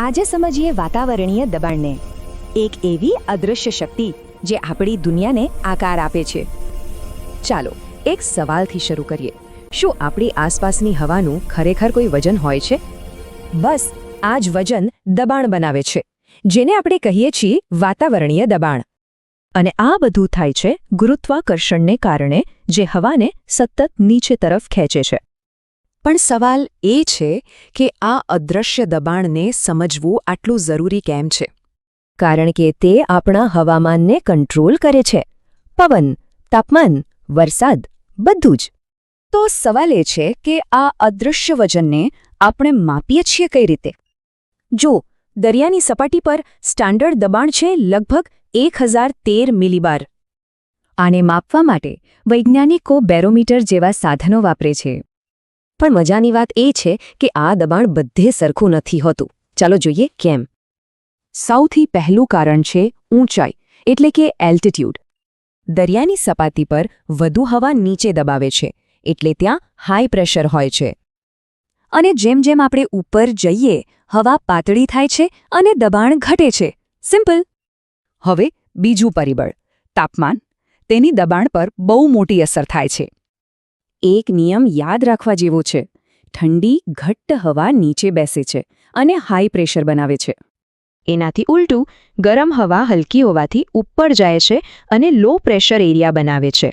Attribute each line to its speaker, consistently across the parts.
Speaker 1: આજે સમજીએ વાતાવરણીય દબાણને. એક એવી અદૃશ્ય શક્તિ જે આપણી દુનિયાને આકાર આપે છે. ચાલો, એક સવાલથી શરૂ કરીએ. શું આપણી આસપાસની હવાનું ખરેખર કોઈ વજન હોય છે? બસ, આ જ વજન દબાણ બનાવે છે, જેને આપણે કહીએ છીએ વાતાવરણીય દબાણ. અને આ બધું થાય છે ગુરુત્વાકર્ષણને કારણે, જે હવાને સતત નીચે તરફ ખેંચે છે. પણ સવાલ એ છે કે આ અદૃશ્ય દબાણને સમજવું આટલું જરૂરી કેમ છે? કારણ કે તે આપણા હવામાનને કંટ્રોલ કરે છે. પવન, તાપમાન, વરસાદ, બધું જ. તો સવાલ એ છે કે આ અદૃશ્ય વજનને આપણે માપીએ છીએ કઈ રીતે? જો, દરિયાની સપાટી પર સ્ટાન્ડર્ડ દબાણ છે લગભગ એક મિલીબાર. આને માપવા માટે વૈજ્ઞાનિકો બેરોમીટર જેવા સાધનો વાપરે છે. પણ મજાની વાત એ છે કે આ દબાણ બધે સરખું નથી હોતું. ચાલો જોઈએ કેમ. સૌથી પહેલું કારણ છે ઊંચાઈ, એટલે કે એલ્ટિટ્યૂડ દરિયાની સપાટી પર વધુ હવા નીચે દબાવે છે, એટલે ત્યાં હાઈ પ્રેશર હોય છે. અને જેમ જેમ આપણે ઉપર જઈએ, હવા પાતળી થાય છે અને દબાણ ઘટે છે. સિમ્પલ હવે બીજું પરિબળ, તાપમાન. તેની દબાણ પર બહુ મોટી અસર થાય છે. એક નિયમ યાદ રાખવા જેવો છે. ઠંડી ઘટ્ટ હવા નીચે બેસે છે અને હાઈ પ્રેશર બનાવે છે. એનાથી ઉલટું ગરમ હવા હલકી હોવાથી ઉપર જાય છે અને લો પ્રેશર એરિયા બનાવે છે.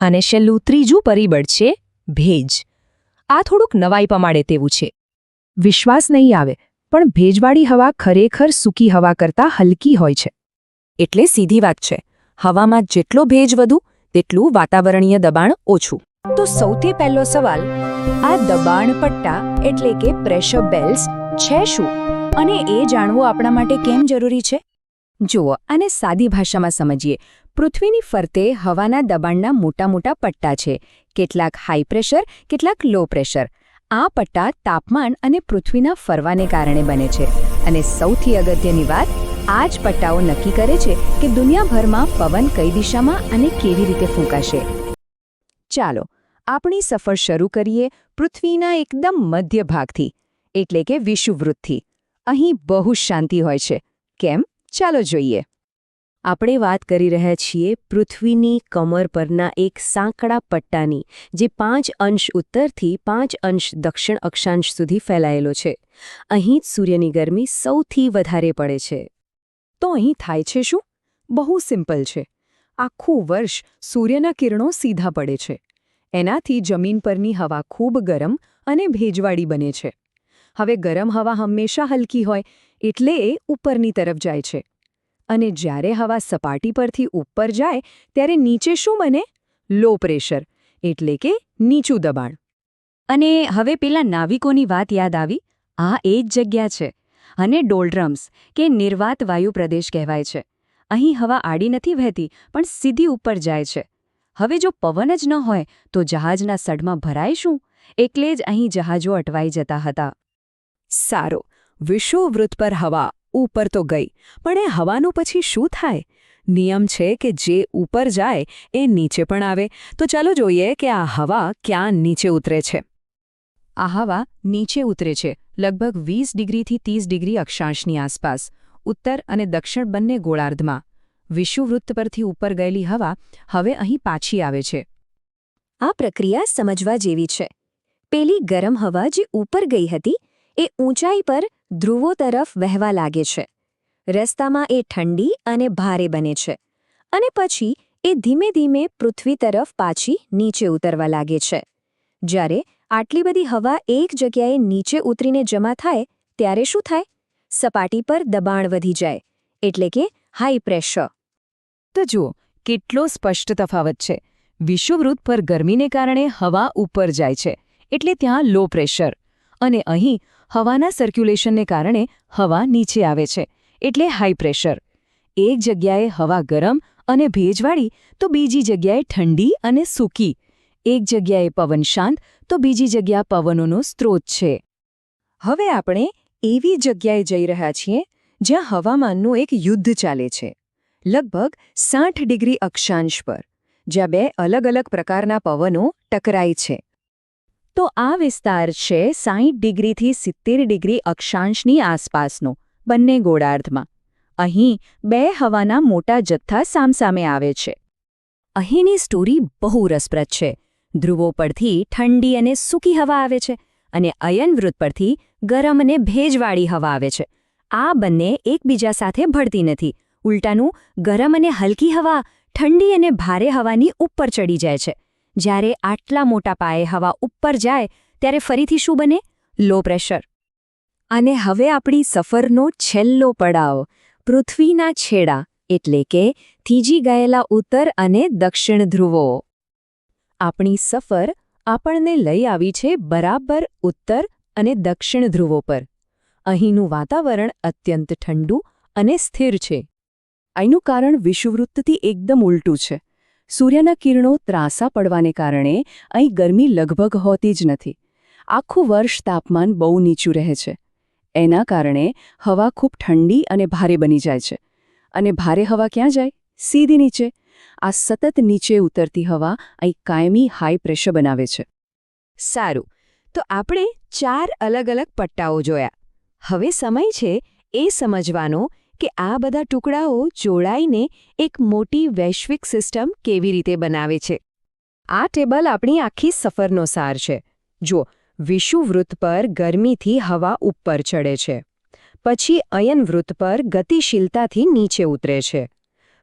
Speaker 1: અને છેલ્લું ત્રીજું પરિબળ છે ભેજ. આ થોડુંક નવાઈ પમાડે તેવું છે. વિશ્વાસ નહીં આવે, પણ ભેજવાળી હવા ખરેખર સૂકી હવા કરતાં હલકી હોય છે. એટલે સીધી વાત છે. હવામાં જેટલો ભેજ વધુ, તેટલું વાતાવરણીય દબાણ ઓછું. તો સૌથી પહેલો સવાલ, આ દબાણ પટ્ટા એટલે કે પ્રેશર બેલ્સ છે શું? અને એ જાણવું આપણા માટે કેમ જરૂરી છે? જુઓ, આને સાદી ભાષામાં સમજીએ. પૃથ્વીની ફરતે હવાના દબાણના મોટા મોટા પટ્ટા છે. કેટલાક હાઈ પ્રેશર કેટલાક લો પ્રેશર આ પટ્ટા તાપમાન અને પૃથ્વીના ફરવાને કારણે બને છે. અને સૌથી અગત્યની વાત, આ જ પટ્ટાઓ નક્કી કરે છે કે દુનિયાભરમાં પવન કઈ દિશામાં અને કેવી રીતે ફૂંકાશે. ચાલો આપણી સફર શરૂ કરીએ પૃથ્વીના એકદમ મધ્ય ભાગથી એટલે કે વિષુવવૃત્તથી. અહીં બહુ શાંતિ હોય છે. કેમ? ચાલો જોઈએ. આપણે વાત કરી રહ્યા છીએ પૃથ્વીની કમર પરના એક સાંકડા પટ્ટાની, જે પાંચ અંશ ઉત્તરથી પાંચ અંશ દક્ષિણ અક્ષાંશ સુધી ફેલાયેલો છે. અહીં જ સૂર્યની ગરમી સૌથી વધારે પડે છે. તો અહીં થાય છે શું? બહુ સિમ્પલ છે. આખું વર્ષ સૂર્યના કિરણો સીધા પડે છે. એનાથી જમીન પરની હવા ખૂબ ગરમ અને ભેજવાળી બને છે. હવે ગરમ હવા હંમેશા હલકી હોય, એટલે એ ઉપરની તરફ જાય છે. અને જ્યારે હવા સપાટી પરથી ઉપર જાય, ત્યારે નીચે શું બને? લો પ્રેશર, એટલે કે નીચું દબાણ. અને હવે પેલા નાવિકોની વાત યાદ આવી? આ એ જ જગ્યા છે. અને ડોલ્ડ્રમ્સ, કે નિર્વાત વાયુ પ્રદેશ કહેવાય છે. અહીં હવા આડી નથી વહેતી, પણ સીધી ઉપર જાય છે. હવે જો પવન જ ન હોય તો જહાજના સડમાં ભરાય શું? એટલે જ અહીં જહાજો અટવાઈ જતા હતા. સારો વિષુવવૃત્ત પર હવા ઉપર તો ગઈ પણ એ હવાનું પછી શું થાય? નિયમ છે કે જે ઉપર જાય એ નીચે પણ આવે. તો ચાલો જોઈએ કે આ હવા ક્યાં નીચે ઉતરે છે. આ હવા નીચે ઉતરે છે લગભગ વીસ ડિગ્રીથી ત્રીસ ડિગ્રી અક્ષાંશની આસપાસ. ઉત્તર અને દક્ષિણ બંને ગોળાર્ધમાં. વિષુવવૃત્ત પરથી ઉપર ગયેલી હવા હવે અહીં પાછી આવે છે. આ પ્રક્રિયા સમજવા જેવી છે. પેલી ગરમ હવા જે ઉપર ગઈ હતી, એ ઊંચાઈ પર ધ્રુવો તરફ વહેવા લાગે છે. રસ્તામાં એ ઠંડી અને ભારે બને છે. અને પછી એ ધીમે ધીમે પૃથ્વી તરફ પાછી નીચે ઉતરવા લાગે છે. જ્યારે આટલી બધી હવા એક જગ્યાએ નીચે ઉતરીને જમા થાય, ત્યારે શું થાય? સપાટી પર દબાણ વધી જાય, એટલે કે હાઈ પ્રેશર તો જુઓ, કેટલો સ્પષ્ટ તફાવત છે. વિષુવવૃત્ત પર ગરમીને કારણે હવા ઉપર જાય છે, એટલે ત્યાં લો પ્રેશર. અને અહીં, હવાના સર્ક્યુલેશનને કારણે હવા નીચે આવે છે, એટલે હાઈ પ્રેશર એક જગ્યાએ હવા ગરમ અને ભેજવાળી, તો બીજી જગ્યાએ ઠંડી અને સૂકી. એક જગ્યાએ પવન શાંત, તો બીજી જગ્યા પવનોનો સ્ત્રોત છે. હવે આપણે એવી જગ્યાએ જઈ રહ્યા છીએ, જ્યાં હવામાનનું એક યુદ્ધ ચાલે છે. લગભગ સાઠ ડિગ્રી અક્ષાંશ પર, જ્યાં બે અલગ અલગ પ્રકારના પવનો ટકરાય છે.
Speaker 2: તો આ વિસ્તાર છે સાહીઠ ડિગ્રીથી સિત્તેર ડિગ્રી અક્ષાંશની આસપાસનો, બંને ગોળાર્ધમાં. અહીં બે હવાના મોટા જથ્થા સામસામે આવે છે. અહીંની સ્ટોરી બહુ રસપ્રદ છે. ધ્રુવો પરથી ઠંડી અને સૂકી હવા આવે છે અને અયનવૃત પરથી ગરમ અને ભેજવાળી હવા આવે છે. આ બંને એકબીજા સાથે ભળતી નથી. ઉલટાનું ગરમ અને હલકી હવા, ઠંડી અને ભારે હવાની ઉપર ચડી જાય છે. જ્યારે આટલા મોટા પાયે હવા ઉપર જાય, ત્યારે ફરીથી શું બને? લો પ્રેશર અને હવે આપણી સફરનો છેલ્લો પડાવ, પૃથ્વીના છેડા, એટલે કે થીજી ગયેલા ઉત્તર અને દક્ષિણ ધ્રુવો. આપણી સફર આપણને લઈ આવી છે બરાબર ઉત્તર અને દક્ષિણ ધ્રુવો પર. અહીંનું વાતાવરણ અત્યંત ઠંડુ અને સ્થિર છે. અહીંનું કારણ વિષુવવૃત્તથી એકદમ ઉલટું છે. સૂર્યના કિરણો ત્રાસા પડવાને કારણે અહીં ગરમી લગભગ હોતી જ નથી. આખું વર્ષ તાપમાન બહુ નીચું રહે છે. એના કારણે હવા ખૂબ ઠંડી અને ભારે બની જાય છે. અને ભારે હવા ક્યાં જાય? સીધી નીચે. આ સતત નીચે ઉતરતી હવા અહીં કાયમી હાઈ પ્રેશર બનાવે છે.
Speaker 1: સારું. તો આપણે ચાર અલગ અલગ પટ્ટાઓ જોયા. હવે સમય છે એ સમજવાનો કે આ બધા ટુકડાઓ જોડાઈને એક મોટી વૈશ્વિક સિસ્ટમ કેવી રીતે બનાવે છે? આ ટેબલ આપણી આખી સફરનો સાર છે. જો વિષુવૃત્ત પર ગરમીથી હવા ઉપર ચડે છે. પછી અયનવૃત્ત પર ગતિશીલતાથી નીચે ઉતરે છે.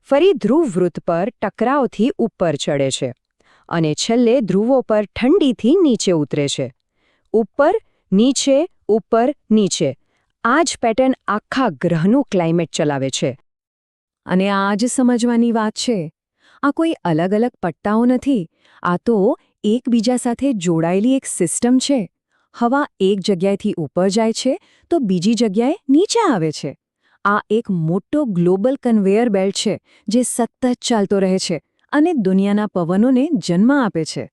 Speaker 1: ફરી ધ્રુવવૃત્ત પર ટકરાવથી ઉપર ચડે છે. અને છેલ્લે ધ્રુવો પર ઠંડીથી નીચે ઉતરે છે. ઉપર, નીચે ઉપર, નીચે. આ જ પેટર્ન આખા ગ્રહનું ક્લાઇમેટ ચલાવે છે.
Speaker 2: અને આ જ સમજવાની વાત છે. આ કોઈ અલગ અલગ પટ્ટાઓ નથી. આ તો એકબીજા સાથે જોડાયેલી એક સિસ્ટમ છે. હવા એક જગ્યાએથી ઉપર જાય છે તો બીજી જગ્યાએ નીચે આવે છે. આ એક મોટો ગ્લોબલ કન્વેયર બેલ્ટ છે જે સતત ચાલતો રહે છે અને દુનિયાના પવનોને જન્મ આપે છે.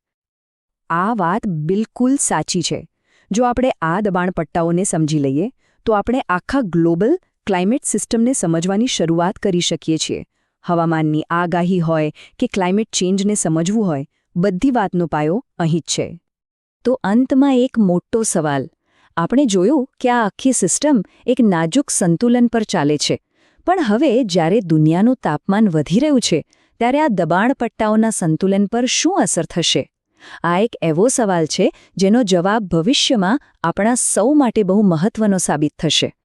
Speaker 1: આ વાત બિલકુલ સાચી છે. જો આપણે આ દબાણ પટ્ટાઓને સમજી લઈએ તો આપણે આખા ગ્લોબલ ક્લાઇમેટ સિસ્ટમને સમજવાની શરૂઆત કરી શકીએ છીએ. હવામાનની આગાહી હોય કે ક્લાઇમેટ ચેન્જને સમજવું હોય, બધી વાતનો પાયો અહીં જ છે.
Speaker 2: તો અંતમાં એક મોટો સવાલ. આપણે જોયું કે આ આખી સિસ્ટમ એક નાજુક સંતુલન પર ચાલે છે. પણ હવે જ્યારે દુનિયાનું તાપમાન વધી રહ્યું છે, ત્યારે આ દબાણ પટ્ટાઓના સંતુલન પર શું અસર થશે? આ એક એવો સવાલ છે જેનો જવાબ ભવિષ્યમાં આપણા સૌ માટે બહુ મહત્વનો સાબિત થશે.